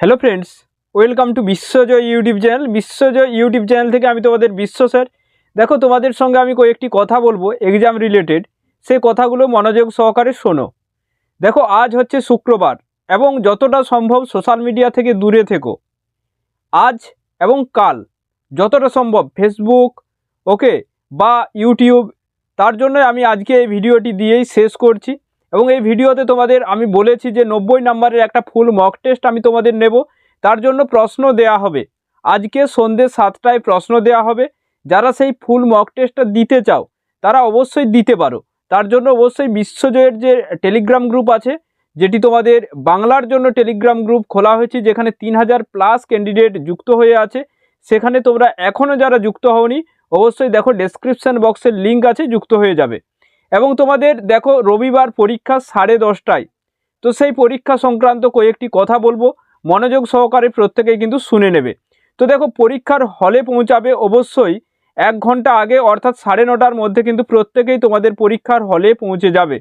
Hello friends welcome to Biswajoy YouTube channel Biswajoy YouTube channel থেকে আমি তোমাদের বিশ্ব স্যার দেখো তোমাদের সঙ্গে আমি কয়েকটি কথা বলব এক্সাম রিলেটেড সেই কথাগুলো মনোযোগ সহকারে শোনো। দেখো, আজ হচ্ছে শুক্রবার এবং যতটা সম্ভব সোশ্যাল মিডিয়া থেকে দূরে থেকো। আজ এবং কাল যতটা সম্ভব ফেসবুক ওকে বা ইউটিউব তার জন্য আমি আজকে এই ভিডিওটি দিয়েই শেষ করছি। এবং এই ভিডিওতে তোমাদের আমি বলেছি যে নব্বই নাম্বারের একটা ফুল মক টেস্ট আমি তোমাদের নেব। তার জন্য প্রশ্ন দেয়া হবে। আজকে সন্ধ্যে সাতটায় প্রশ্ন দেয়া হবে। যারা সেই ফুল মক টেস্টটা দিতে চাও, তারা অবশ্যই দিতে পারো। তার জন্য অবশ্যই বিশ্বজয়ের যে টেলিগ্রাম গ্রুপ আছে, যেটি তোমাদের বাংলার জন্য টেলিগ্রাম গ্রুপ খোলা হয়েছে, যেখানে তিন হাজার প্লাস ক্যান্ডিডেট যুক্ত হয়ে আছে, সেখানে তোমরা এখনও যারা যুক্ত হওনি, অবশ্যই দেখো ডেসক্রিপশান বক্সের লিঙ্ক আছে, যুক্ত হয়ে যাবে। এবং তোমাদের, দেখো, রবিবার পরীক্ষা সাড়ে দশটায়। তো সেই পরীক্ষা সংক্রান্ত কয়েকটি কথা বলব। মনোযোগ সহকারে প্রত্যেকেই কিন্তু শুনে নেবে। তো দেখো, পরীক্ষার হলে পৌঁছাবে অবশ্যই এক ঘণ্টা আগে, অর্থাৎ সাড়ে নটার মধ্যে কিন্তু প্রত্যেকেই তোমাদের পরীক্ষার হলে পৌঁছে যাবে।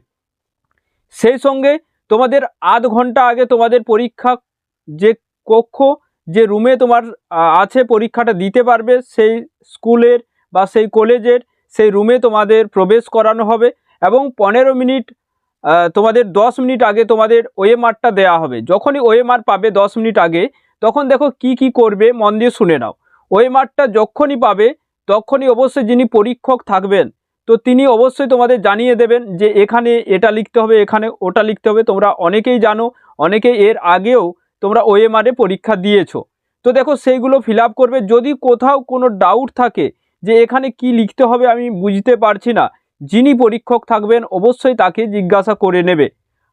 সেই সঙ্গে তোমাদের আধ ঘণ্টা আগে তোমাদের পরীক্ষা যে কক্ষ, যে রুমে তোমার আছে পরীক্ষাটা দিতে পারবে, সেই স্কুলের বা সেই কলেজের, সেই রুমে তোমাদের প্রবেশ করানো হবে। এবং পনেরো মিনিট তোমাদের দশ মিনিট আগে তোমাদের ওএমআরটা দেওয়া হবে। যখনই ওএমআর পাবে দশ মিনিট আগে, তখন দেখো কি কি করবে, মন দিয়ে শুনে নাও। ওএমআরটা যখনই পাবে, তখনই অবশ্যই যিনি পরীক্ষক থাকবেন, তো তিনি অবশ্যই তোমাদের জানিয়ে দেবেন যে এখানে এটা লিখতে হবে, এখানে ওটা লিখতে হবে। তোমরা অনেকেই জানো অনেকেই এর আগেও তোমরা ওএমআরে পরীক্ষা দিয়েছ। তো দেখো সেইগুলো ফিল করবে। যদি কোথাও কোনো ডাউট থাকে যে এখানে কি লিখতে হবে আমি বুঝতে পারছি না যিনি পরীক্ষক থাকবেন অবশ্যই তাকে জিজ্ঞাসা করে নেবে।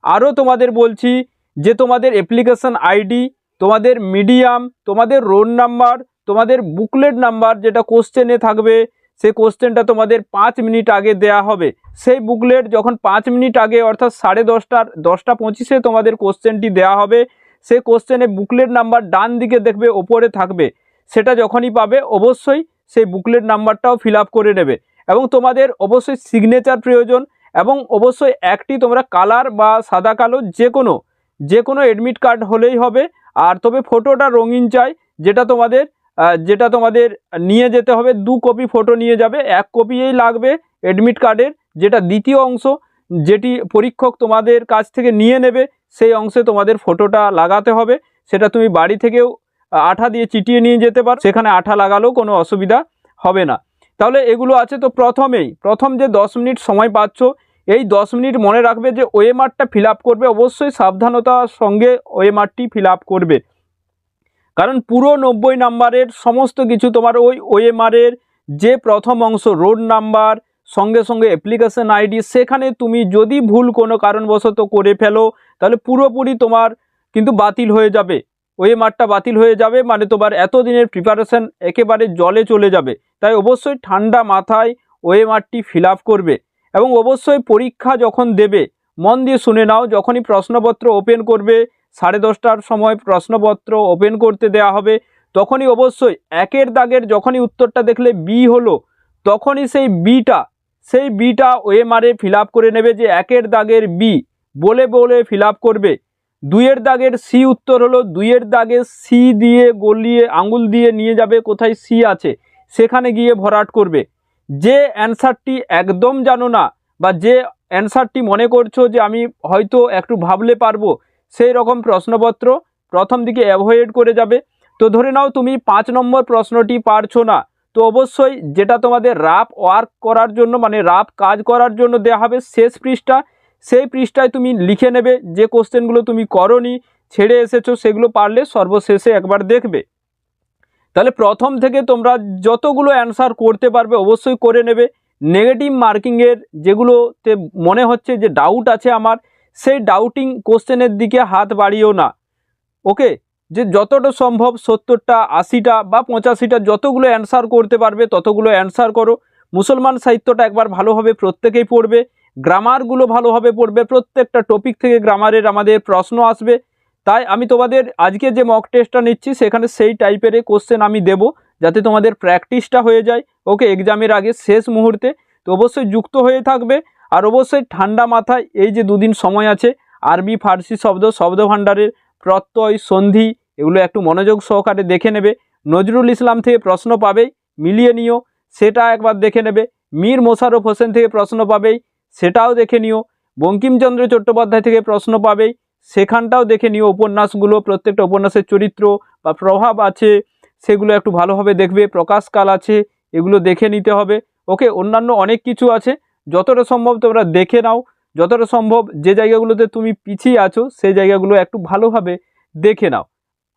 আরও তোমাদের বলছি যে তোমাদের অ্যাপ্লিকেশন আইডি তোমাদের মিডিয়াম তোমাদের রোল নাম্বার তোমাদের বুকলেট নাম্বার যেটা কোশ্চেনে থাকবে সেই কোশ্চেনটা তোমাদের পাঁচ মিনিট আগে দেয়া হবে। সেই বুকলেট যখন পাঁচ মিনিট আগে অর্থাৎ সাড়ে দশটার, দশটা পঁচিশে তোমাদের কোশ্চেনটি দেয়া হবে সেই কোশ্চেনে বুকলেট নাম্বার ডান দিকে দেখবে, ওপরে থাকবে। সেটা যখনই পাবে, অবশ্যই সেই বুকলেট নাম্বারটাও ফিল করে নেবে। এবং তোমাদের অবশ্যই সিগনেচার প্রয়োজন এবং অবশ্যই একটি তোমরা কালার বা সাদা কালো যে কোনো যে কোনো অ্যাডমিট কার্ড হলেই হবে। আর তবে ফটোটা রঙিন চাই, যেটা তোমাদের যেটা তোমাদের নিয়ে যেতে হবে। দু কপি ফটো নিয়ে যাবে, এক কপিই লাগবে অ্যাডমিট কার্ডের যেটা দ্বিতীয় অংশ, যেটি পরীক্ষক তোমাদের কাছ থেকে নিয়ে নেবে, সেই অংশে তোমাদের ফটোটা লাগাতে হবে। সেটা তুমি বাড়ি থেকেও আঠা দিয়ে চিটিয়ে নিয়ে যেতে পারো। সেখানে আঠা লাগালেও কোনো অসুবিধা হবে না। তাহলে এগুলো আছে তো প্রথমেই। প্রথম যে দশ মিনিট সময় পাচ্ছ, এই দশ মিনিট মনে রাখবে যে ওএমআরটা ফিল করবে, অবশ্যই সাবধানতার সঙ্গে ওএমআরটি ফিল করবে। কারণ পুরো নব্বই নাম্বারের সমস্ত কিছু তোমার ওই ওএমআরের যে প্রথম অংশ, রোড নাম্বার, সঙ্গে সঙ্গে অ্যাপ্লিকেশন আইডি, সেখানে তুমি যদি ভুল কোনো কারণবশত করে ফেলো, তাহলে পুরোপুরি তোমার কিন্তু বাতিল হয়ে যাবে। ওএমআরটা বাতিল হয়ে যাবে মানে তোমার এতদিনের প্রিপারেশন একেবারে জলে চলে যাবে। তাই অবশ্যই ঠান্ডা মাথায় ওএমআরটি ফিল করবে এবং অবশ্যই পরীক্ষা যখন দেবে, মন দিয়ে শুনে নাও, যখনই প্রশ্নপত্র ওপেন করবে, সাড়ে দশটার সময় প্রশ্নপত্র ওপেন করতে দেওয়া হবে, তখনই অবশ্যই একের দাগের যখনই উত্তরটা দেখলে বি হলো, তখনই সেই বিটা সেই বিটা ওএমআরে ফিল করে নেবে যে একের দাগের বি বলে বলে ফিল করবে। দুইয়ের দাগের সি উত্তর হলো, দুইয়ের দাগে সি দিয়ে গলিয়ে আঙুল দিয়ে নিয়ে যাবে কোথায় সি আছে, সেখানে গিয়ে ভরাট করবে। যে অ্যান্সারটি একদম জানো না বা যে অ্যান্সারটি মনে করছ যে আমি হয়তো একটু ভাবলে পারব, সেই রকম প্রশ্নপত্র প্রথম দিকে অ্যাভয়েড করে যাবে। তো ধরে নাও তুমি পাঁচ নম্বর প্রশ্নটি পারছ না, তো অবশ্যই যেটা তোমাদের রাফ ওয়ার্ক করার জন্য মানে রাফ কাজ করার জন্য দেওয়া হবে শেষ পৃষ্ঠা সেই পৃষ্ঠায় তুমি লিখে নেবে, যে কোশ্চেনগুলো তুমি করনি, ছেড়ে এসেছ, সেগুলো পারলে সর্বশেষে একবার দেখবে। তাহলে প্রথম থেকে তোমরা যতগুলো অ্যান্সার করতে পারবে অবশ্যই করে নেবে। নেগেটিভ মার্কিংয়ের যেগুলোতে মনে হচ্ছে যে ডাউট আছে আমার, সেই ডাউটিং কোশ্চেনের দিকে হাত বাড়িও না। ওকে? যে যতটা সম্ভব সত্তরটা, আশিটা বা পঁচাশিটা যতগুলো অ্যান্সার করতে পারবে, ততগুলো অ্যান্সার করো। মুসলমান সাহিত্যটা একবার ভালোভাবে প্রত্যেকেই পড়বে। গ্রামারগুলো ভালোভাবে পড়বে, প্রত্যেকটা টপিক থেকে গ্রামারের আমাদের প্রশ্ন আসবে। তাই আমি তোমাদের আজকে যে মক টেস্টটা নিচ্ছি, সেখানে সেই টাইপের কোশ্চেন আমি দেব, যাতে তোমাদের প্র্যাকটিসটা হয়ে যায়। ওকে এক্সামের আগে শেষ মুহূর্তে। তো অবশ্যই যুক্ত হয়ে থাকবে। আর অবশ্যই ঠান্ডা মাথায়, এই যে দুদিন সময় আছে, আরবি, ফার্সি শব্দ শব্দ ভাণ্ডারের প্রত্যয়, সন্ধি, এগুলো একটু মনোযোগ সহকারে দেখে নেবে। নজরুল ইসলাম থেকে প্রশ্ন পাবেই, মিলিয়ে নিও। সেটা একবার দেখে নেবে। মীর মোশাররফ হোসেন থেকে প্রশ্ন পাবেই সেটাও দেখে নিও। বঙ্কিমচন্দ্র চট্টোপাধ্যায় থেকে প্রশ্ন পাবেই সেখানটাও দেখে নিও উপন্যাসগুলো, প্রত্যেকটা উপন্যাসের চরিত্র বা প্রভাব আছে, সেগুলো একটু ভালোভাবে দেখবে, প্রকাশকাল আছে, এগুলো দেখে নিতে হবে। ওকে, অন্যান্য অনেক কিছু আছে, যতটা সম্ভব তোমরা দেখে নাও, যতটা সম্ভব যে জায়গাগুলোতে তুমি পিছিয়ে আছো সেই জায়গাগুলো একটু ভালোভাবে দেখে নাও।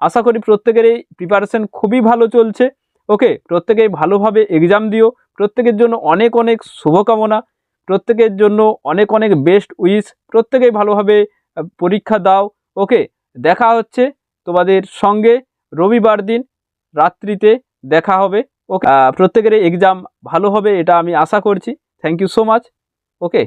আশা করি প্রত্যেকের এই প্রিপারেশন খুবই ভালো চলছে। ওকে, প্রত্যেকেই ভালোভাবে এক্সাম দিও। প্রত্যেকের জন্য অনেক অনেক শুভকামনা। প্রত্যেকের জন্য অনেক অনেক বেস্ট উইশ প্রত্যেকেই ভালোভাবে পরীক্ষা দাও। ওকে দেখা হচ্ছে তোমাদের সঙ্গে রবিবার দিন রাত্রিতে দেখা হবে। ওকে প্রত্যেকের এক্সাম ভালো হবে, এটা আমি আশা করছি। Thank you so much okay